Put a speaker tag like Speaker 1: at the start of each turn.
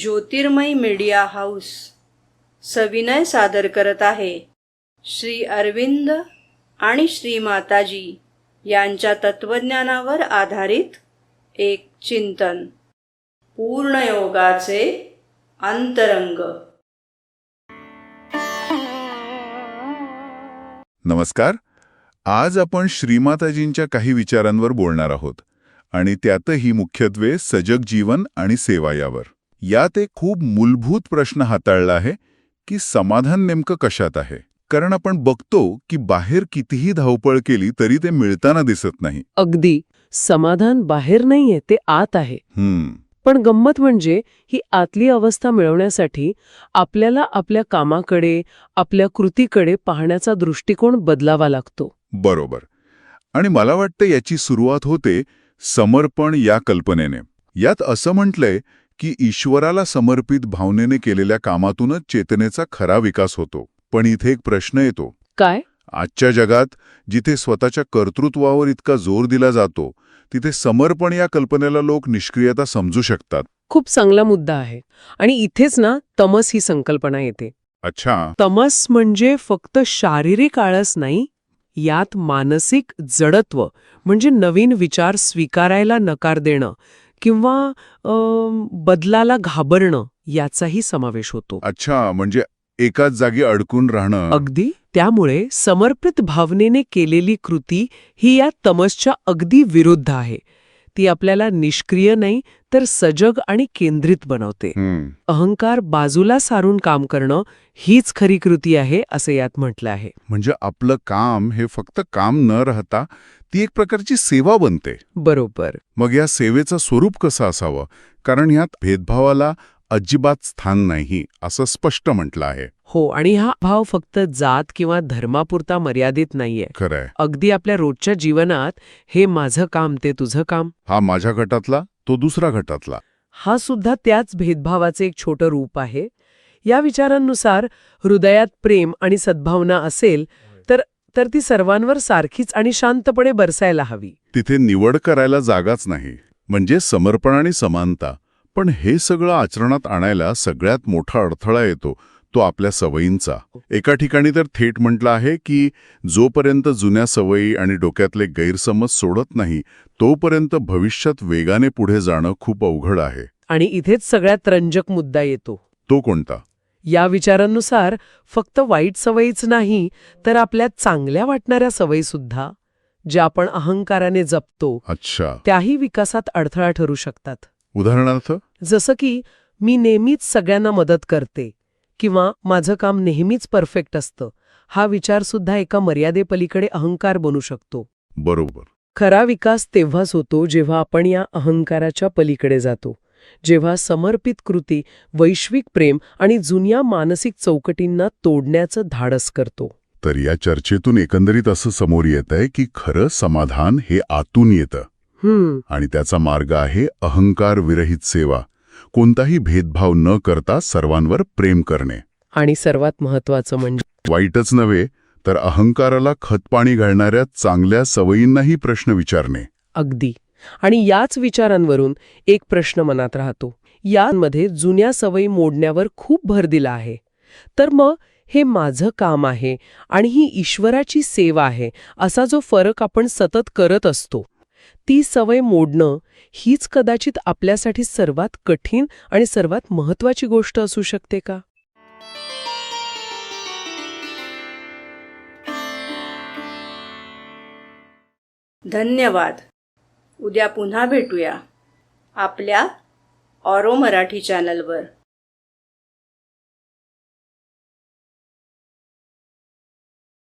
Speaker 1: ज्योतिर्मय media house सविनय सादर करत आहे. श्री अरविंद आणि श्री माताजी यांच्या तत्वज्ञानावर आधारित एक चिंतन. पूर्णयोगाचे अंतरंग.
Speaker 2: नमस्कार. आज आपण श्रीमाताजींच्या काही विचारांवर बोलणार आहोत आणि त्यातही मुख्यत्वे सजग जीवन आणि सेवा यावर. यात एक खूप मूलभूत प्रश्न हाताळला आहे की समाधान नेमकं कशात आहे? कारण आपण बघतो की बाहेर कितीही धावपळ केली तरी ते मिळताना दिसत नाही.
Speaker 3: अगदी. समाधान बाहेर नाहीये ते आत आहे.
Speaker 2: हम्म.
Speaker 3: पण गंमत म्हणजे ही आतली अवस्था मिळवण्यासाठी आपल्याला आपल्या कामाकडे आपल्या कृतीकडे पाहण्याचा दृष्टिकोन बदलावा लागतो.
Speaker 2: बरोबर. आणि मला वाटतं याची सुरुवात होते समर्पण या कल्पनेने. यात असं म्हटलंय की ईश्वराला समर्पित भावनेने केलेल्या कामातूनच चेतनेचा खरा विकास होतो. पण इथे एक प्रश्न येतो.
Speaker 3: काय?
Speaker 2: आजच्या जगात जिथे स्वतःच्या कर्तृत्वावर इतका जोर दिला जातो तिथे समर्पण या कल्पनेला लोक निष्क्रियता समजू शकतात.
Speaker 3: खूप चांगला मुद्दा आहे. आणि इथेच ना तमस ही संकल्पना येते.
Speaker 2: अच्छा.
Speaker 3: तमस म्हणजे फक्त शारीरिक आळस नाही यात मानसिक जडत्व म्हणजे नवीन विचार स्वीकारायला नकार देणं. किंवा बदलाला घाबरणं याचाही समावेश होतो.
Speaker 2: अच्छा म्हणजे एकाच जागी अडकून राहणं.
Speaker 3: अगदी. त्यामुळे समर्पित भावनेने केलेली कृती ही या तमसच्या अगदी विरुद्ध आहे. ती आपल्याला निष्क्रिय नाही तर सजग आणि केंद्रित बनवते. अहंकार बाजूला सारून काम करणं हीच खरी कृती आहे असे यात म्हटलं आहे.
Speaker 2: म्हणजे आपलं काम हे फक्त काम न राहता ती एक प्रकारची सेवा बनते.
Speaker 3: बरोबर.
Speaker 2: मग या सेवेचं स्वरूप कसं असावं? कारण ह्यात भेदभावाला अजिबात स्थान नाही असं स्पष्ट म्हटलं आहे.
Speaker 3: हो आणि हा भाव फक्त जात किंवा धर्मापुरता मर्यादित नाहीये.
Speaker 2: खरंय.
Speaker 3: अगदी आपल्या रोजच्या जीवनात हे माझं काम ते तुझं काम.
Speaker 2: हा माझ्या गटातला तो दुसरा गटातला.
Speaker 3: हा सुद्धा त्याच भेदभावाचे एक छोटं रूप आहे. या विचारांनुसार हृदयात प्रेम आणि सद्भावना असेल तर तर ती सर्वांवर सारखीच आणि शांतपणे बरसायला हवी.
Speaker 2: तिथे निवड करायला जागाच नाही. म्हणजे समर्पण आणि समानता. पण हे सगळं आचरणात आणायला सगळ्यात मोठा अडथळा येतो. तो आपल्या सवयींचा. एका ठिकाणी तर थेट म्हटलं आहे की जोपर्यंत जुन्या सवयी आणि डोक्यातले गैरसमज सोडत नाही तोपर्यंत भविष्यात वेगाने पुढे जाणं खूप अवघड आहे.
Speaker 3: आणि इथेच सगळ्यात रंजक मुद्दा येतो.
Speaker 2: तो कोणता?
Speaker 3: या विचारांनुसार फक्त वाईट सवयीच नाही तर आपल्या चांगल्या वाटणाऱ्या सवयीसुद्धा ज्या आपण अहंकाराने जपतो
Speaker 2: अच्छा.
Speaker 3: त्याही विकासात अडथळा ठरू शकतात.
Speaker 2: उदाहरणार्थ?
Speaker 3: जसं की मी नेहमीच सगळ्यांना मदत करते किंवा माझं काम नेहमीच परफेक्ट असतं हा विचारसुद्धा एका मर्यादेपलीकडे अहंकार बनू शकतो.
Speaker 2: बरोबर.
Speaker 3: खरा विकास तेव्हाच होतो जेव्हा आपण या अहंकाराच्या पलीकडे जातो जेव्हा समर्पित कृती वैश्विक प्रेम आणि जुन्या मानसिक चौकटींना तोडण्याचं धाडस करतो.
Speaker 2: तर या चर्चेतून एकंदरीत असं समोर येत आहे की खरं समाधान हे आतून येतं. आणि त्याचा मार्ग आहे अहंकार विरहित सेवा. कोणताही भेदभाव न करता सर्वांवर प्रेम करणे.
Speaker 3: आणि सर्वात महत्वाचं म्हणजे
Speaker 2: वाईटच नव्हे तर अहंकाराला खतपाणी घालणाऱ्या चांगल्या सवयींनाही प्रश्न विचारणे.
Speaker 3: अगदी. आणि याच विचारांवरून एक प्रश्न मनात राहतो. यामध्ये जुन्या सवयी मोडण्यावर खूप भर दिला आहे. तर मग हे माझं काम आहे आणि ही ईश्वराची सेवा आहे असा जो फरक आपण सतत करत असतो. ती सवय मोडणं हीच कदाचित आपल्यासाठी सर्वात कठीण आणि सर्वात महत्वाची गोष्ट असू शकते का?
Speaker 1: धन्यवाद. उद्या पुन्हा भेटूया आपल्या ऑरो मराठी चॅनलवर.